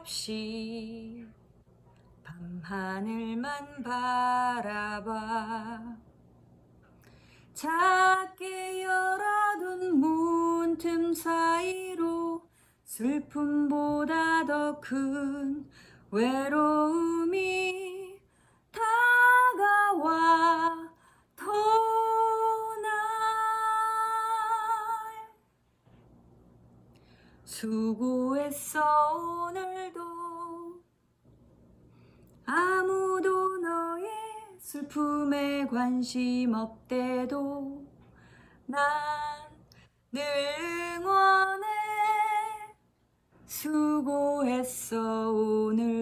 없이 밤하늘만 바라봐. 작게 열어둔 문틈 사이로 슬픔보다 더 큰 외로움이 수고했어 오늘도. 아무도 너의 슬픔에 관심 없대도. 난 늘 응원해. 수고했어 오늘도